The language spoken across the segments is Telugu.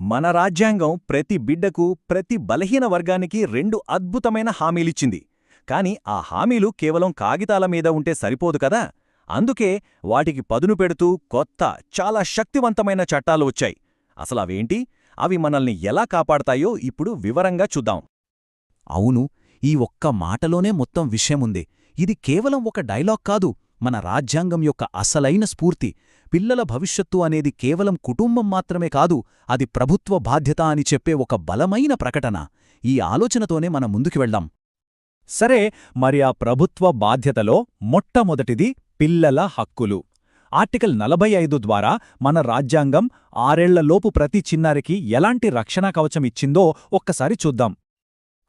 మన రాజ్యాంగం ప్రతి బిడ్డకు ప్రతి బలహీన వర్గానికి రెండు అద్భుతమైన హామీలిచ్చింది. కాని ఆ హామీలు కేవలం కాగితాల మీద ఉంటే సరిపోదు కదా? అందుకే వాటికి పదును పెడుతూ కొత్త చాలా శక్తివంతమైన చట్టాలు వచ్చాయి. అసలవేంటి అవి మనల్ని ఎలా కాపాడతాయో ఇప్పుడు వివరంగా చూద్దాం. అవును ఈ ఒక్క మాటలోనే మొత్తం విషయముంది. ఇది కేవలం ఒక డైలాగ్ కాదు. మన రాజ్యాంగం యొక్క అసలైన స్ఫూర్తి పిల్లల భవిష్యత్తు అనేది కేవలం కుటుంబం మాత్రమే కాదు అది ప్రభుత్వ బాధ్యత అని చెప్పే ఒక బలమైన ప్రకటన. ఈ ఆలోచనతోనే మనం ముందుకు వెళ్దాం. సరే మరి ఆ ప్రభుత్వ బాధ్యతలో మొట్టమొదటిది పిల్లల హక్కులు. ఆర్టికల్ నలభై ఐదు ద్వారా మన రాజ్యాంగం ఆరేళ్ళలోపు ప్రతి చిన్నారికి ఎలాంటి రక్షణ కవచం ఇచ్చిందో ఒక్కసారి చూద్దాం.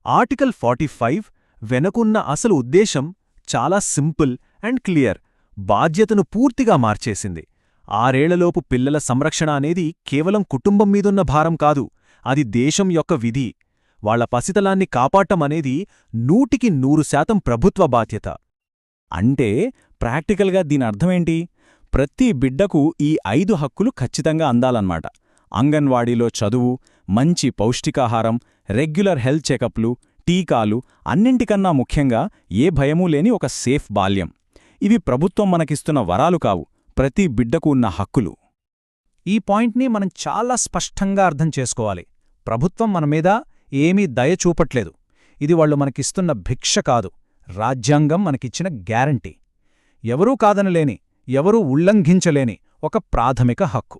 ఆర్టికల్ ఫార్టీ ఫైవ్ వెనుకున్న అసలు ఉద్దేశం చాలా సింపుల్. And clear. బాధ్యతను పూర్తిగా మార్చేసింది. ఆరేళ్ళలోపు పిల్లల సంరక్షణ అనేది కేవలం కుటుంబం మీదున్న భారం కాదు అది దేశం యొక్క విధి. వాళ్ళ పసితలాన్ని కాపాడటం అనేది నూటికి నూరు శాతం ప్రభుత్వ బాధ్యత. అంటే ప్రాక్టికల్గా దీని అర్థమేంటి? ప్రతి బిడ్డకు ఈ ఐదు హక్కులు ఖచ్చితంగా అందాలన్నమాట. అంగన్వాడీలో చదువు మంచి పౌష్టికాహారం రెగ్యులర్ హెల్త్ చెకప్లు టీకాలు అన్నింటికన్నా ముఖ్యంగా ఏ భయమూ లేని ఒక సేఫ్ బాల్యం. ఇవి ప్రభుత్వం మనకిస్తున్న వరాలు కావు ప్రతి బిడ్డకు ఉన్న హక్కులు. ఈ పాయింట్ని మనం చాలా స్పష్టంగా అర్థం చేసుకోవాలి. ప్రభుత్వం మన మీద ఏమీ దయ చూపట్లేదు. ఇది వాళ్ళు మనకిస్తున్న భిక్ష కాదు రాజ్యాంగం మనకిచ్చిన గ్యారంటీ. ఎవరూ కాదనలేని ఎవరూ ఉల్లంఘించలేని ఒక ప్రాథమిక హక్కు.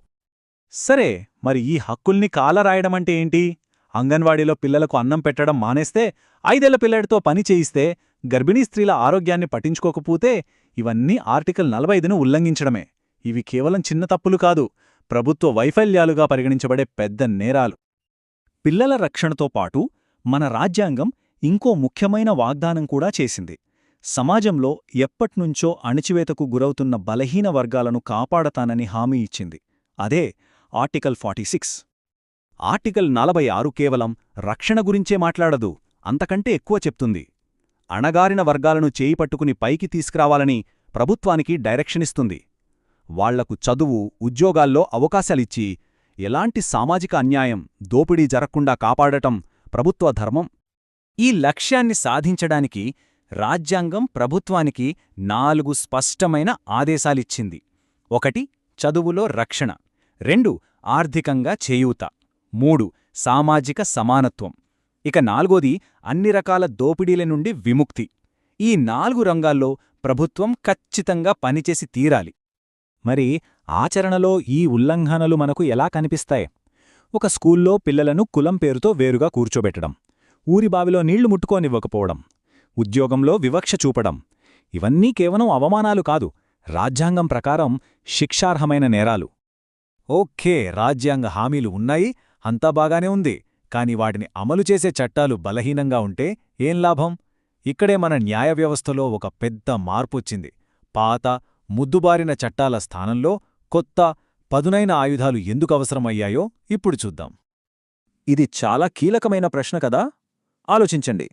సరే మరి ఈ హక్కుల్ని కాలరాయడమంటే ఏంటి? అంగన్వాడీలో పిల్లలకు అన్నం పెట్టడం మానేస్తే ఐదేళ్ళ పిల్లడితో పని చేయిస్తే గర్భిణీ స్త్రీల ఆరోగ్యాన్ని పట్టించుకోకపోతే ఇవన్నీ ఆర్టికల్ నలభైదును ఉల్లంఘించడమే. ఇవి కేవలం చిన్న తప్పులు కాదు ప్రభుత్వ వైఫల్యాలుగా పరిగణించబడే పెద్ద నేరాలు. పిల్లల రక్షణతో పాటు మన రాజ్యాంగం ఇంకో ముఖ్యమైన వాగ్దానం కూడా చేసింది. సమాజంలో ఎప్పట్నుంచో అణిచివేతకు గురవుతున్న బలహీన వర్గాలను కాపాడతానని హామీ ఇచ్చింది. అదే ఆర్టికల్ ఫార్టీ సిక్స్. ఆర్టికల్ నలభై ఆరు కేవలం రక్షణ గురించే మాట్లాడదు అంతకంటే ఎక్కువ చెప్తుంది. అణగారిన వర్గాలను చేయి పట్టుకుని పైకి తీసుకురావాలని ప్రభుత్వానికి డైరెక్షనిస్తుంది వాళ్ళకు చదువు ఉద్యోగాల్లో అవకాశాలిచ్చి ఎలాంటి సామాజిక అన్యాయం దోపిడీ జరగకుండా కాపాడటం ప్రభుత్వ ధర్మం. ఈ లక్ష్యాన్ని సాధించడానికి రాజ్యాంగం ప్రభుత్వానికి నాలుగు స్పష్టమైన ఆదేశాలిచ్చింది. ఒకటి చదువులో రక్షణ. రెండు ఆర్థికంగా చేయూత. మూడు సామాజిక సమానత్వం. ఇక నాలుగోది అన్ని రకాల దోపిడీల నుండి విముక్తి. ఈ నాలుగు రంగాల్లో ప్రభుత్వం ఖచ్చితంగా పనిచేసి తీరాలి. మరి ఆచరణలో ఈ ఉల్లంఘనలు మనకు ఎలా కనిపిస్తాయి? ఒక స్కూల్లో పిల్లలను కులం పేరుతో వేరుగా కూర్చోబెట్టడం ఊరిబావిలో నీళ్ళు ముట్టుకోనివ్వకపోవడం ఉద్యోగంలో వివక్ష చూపడం ఇవన్నీ కేవలం అవమానాలు కాదు రాజ్యాంగం ప్రకారం శిక్షార్హమైన నేరాలు. ఓకే రాజ్యాంగ హామీలు ఉన్నాయి అంతా బాగానే ఉంది కాని వాటిని అమలు చేసే చట్టాలు బలహీనంగా ఉంటే ఏం లాభం? ఇక్కడే మన న్యాయ వ్యవస్థలో ఒక పెద్ద మార్పొచ్చింది. పాత ముద్దుబారిన చట్టాల స్థానంలో కొత్త పదునైన ఆయుధాలు ఎందుకు అవసరమయ్యాయో ఇప్పుడు చూద్దాం. ఇది చాలా కీలకమైన ప్రశ్న కదా? ఆలోచించండి.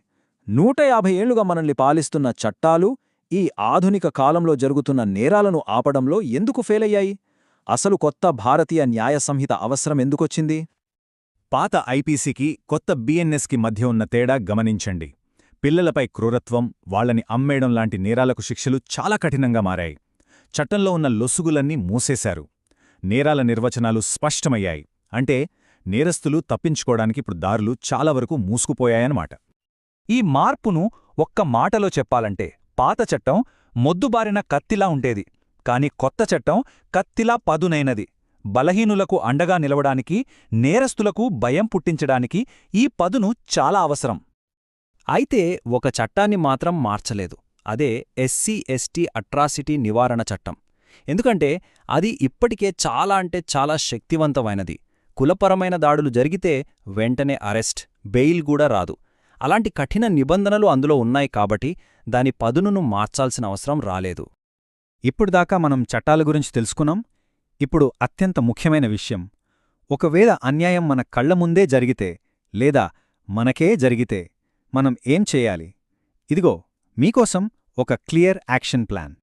నూట యాభై ఏళ్ళుగా మనల్ని పాలిస్తున్న చట్టాలు ఈ ఆధునిక కాలంలో జరుగుతున్న నేరాలను ఆపడంలో ఎందుకు ఫెయిలయ్యాయి? అసలు కొత్త భారతీయ న్యాయ సంహిత అవసరం ఎందుకొచ్చింది? పాత ఐపీసీకి కొత్త బీఎన్ఎస్కి మధ్య ఉన్న తేడా గమనించండి. పిల్లలపై క్రూరత్వం వాళ్ళని అమ్మేయడం లాంటి నేరాలకు శిక్షలు చాలా కఠినంగా మారాయి. చట్టంలో ఉన్న లొసుగులన్నీ మూసేశారు. నేరాల నిర్వచనాలు స్పష్టమయ్యాయి. అంటే నేరస్తులు తప్పించుకోవడానికి ఇప్పుడు దారులు చాలా వరకు మూసుకుపోయాయన్నమాట. ఈ మార్పును ఒక్క మాటలో చెప్పాలంటే పాత చట్టం మొద్దుబారిన కత్తిలా ఉండేది. కాని కొత్త చట్టం కత్తిలా పదునైనది. బలహీనులకు అండగా నిలవడానికి నేరస్తులకు భయం పుట్టించడానికి ఈ పదును చాలా అవసరం. అయితే ఒక చట్టాన్ని మాత్రం మార్చలేదు. అదే ఎస్సీ ఎస్టీ అట్రాసిటీ నివారణ చట్టం. ఎందుకంటే అది ఇప్పటికే చాలా అంటే చాలా శక్తివంతమైనది. కులపరమైన దాడులు జరిగితే వెంటనే అరెస్ట్ బెయిల్ కూడా రాదు. అలాంటి కఠిన నిబంధనలు అందులో ఉన్నాయి కాబట్టి దాని పదునును మార్చాల్సిన అవసరం రాలేదు. ఇప్పుడుదాకా మనం చట్టాల గురించి తెలుసుకున్నాం. ఇప్పుడు అత్యంత ముఖ్యమైన విషయం. ఒకవేళ అన్యాయం మన కళ్ళ ముందే జరిగితే లేదా మనకే జరిగితే మనం ఏం చేయాలి? ఇదిగో మీకోసం ఒక క్లియర్ యాక్షన్ ప్లాన్.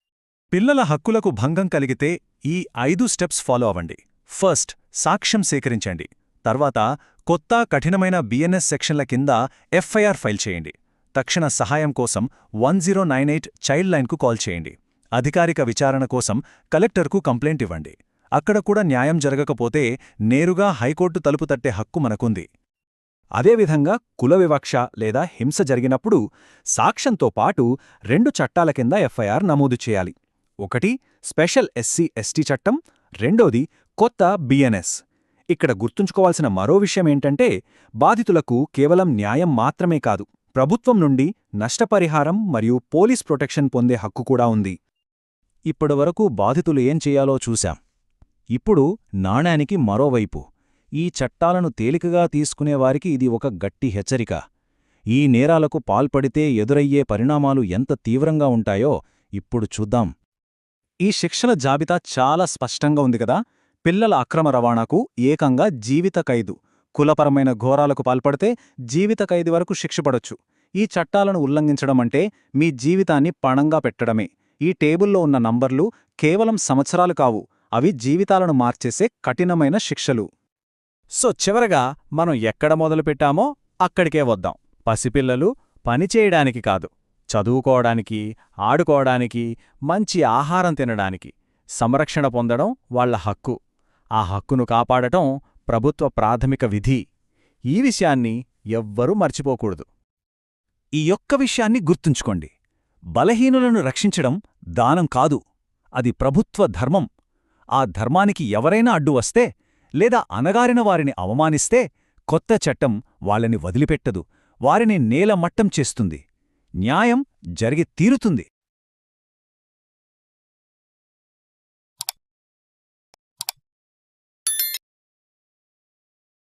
పిల్లల హక్కులకు భంగం కలిగితే ఈ ఐదు స్టెప్స్ ఫాలో అవ్వండి. ఫస్ట్ సాక్ష్యం సేకరించండి. తర్వాత కొత్త కఠినమైన బిఎన్ఎస్ సెక్షన్ల కింద ఎఫ్ఐఆర్ ఫైల్ చేయండి. తక్షణ సహాయం కోసం one zero nine eight child లైన్కు call చేయండి. అధికారిక విచారణ కోసం కలెక్టర్కు కంప్లైంట్ ఇవ్వండి. అక్కడ కూడా న్యాయం జరగకపోతే నేరుగా హైకోర్టు తలుపు తట్టే హక్కు మనకుంది. అదేవిధంగా కుల వివక్ష లేదా హింస జరిగినప్పుడు సాక్ష్యంతో పాటు రెండు చట్టాల కింద ఎఫ్ఐఆర్ నమోదు చేయాలి. ఒకటి స్పెషల్ ఎస్సీ ఎస్టీ చట్టం రెండోది కొత్త బిఎన్ఎస్ ఇక్కడ గుర్తుంచుకోవాల్సిన మరో విషయమేంటంటే బాధితులకు కేవలం న్యాయం మాత్రమే కాదు ప్రభుత్వం నుండి నష్టపరిహారం మరియు పోలీస్ ప్రొటెక్షన్ పొందే హక్కు కూడా ఉంది. ఇప్పటివరకు బాధితులు ఏం చేయాలో చూశాం. ఇప్పుడు నాణానికి మరోవైపు. ఈ చట్టాలను తేలికగా తీసుకునేవారికి ఇది ఒక గట్టి హెచ్చరిక. ఈ నేరాలకు పాల్పడితే ఎదురయ్యే పరిణామాలు ఎంత తీవ్రంగా ఉంటాయో ఇప్పుడు చూద్దాం. ఈ శిక్షల జాబితా చాలా స్పష్టంగా ఉంది కదా? పిల్లల అక్రమ రవాణాకు ఏకంగా జీవిత ఖైదు. కులపరమైన ఘోరాలకు పాల్పడితే జీవిత ఖైదు వరకు శిక్షపడొచ్చు ఈ చట్టాలను ఉల్లంఘించడం అంటే మీ జీవితాన్ని పణంగా పెట్టడమే. ఈ టేబుల్లో ఉన్న నంబర్లు కేవలం సంవత్సరాలు కావు. అవి జీవితాలను మార్చేసే కఠినమైన శిక్షలు. సో చివరగా మనం ఎక్కడ మొదలుపెట్టామో అక్కడికే వద్దాం. పసిపిల్లలు పనిచేయడానికి కాదు. చదువుకోవడానికి ఆడుకోవడానికి మంచి ఆహారం తినడానికి. సంరక్షణ పొందడం వాళ్ళ హక్కు. ఆ హక్కును కాపాడటం ప్రభుత్వ ప్రాథమిక విధి. ఈ విషయాన్ని ఎవ్వరూ మర్చిపోకూడదు. ఈ యొక్క విషయాన్ని గుర్తుంచుకోండి. బలహీనులను రక్షించడం దానం కాదు. అది ప్రభుత్వ ధర్మం. ఆ ధర్మానికి ఎవరైనా అడ్డు వస్తే లేదా అనగారిన వారిని అవమానిస్తే కొత్త చట్టం వాళ్ళని వదిలిపెట్టదు. వారిని నేలమట్టం చేస్తుంది. న్యాయం జరిగి తీరుతుంది.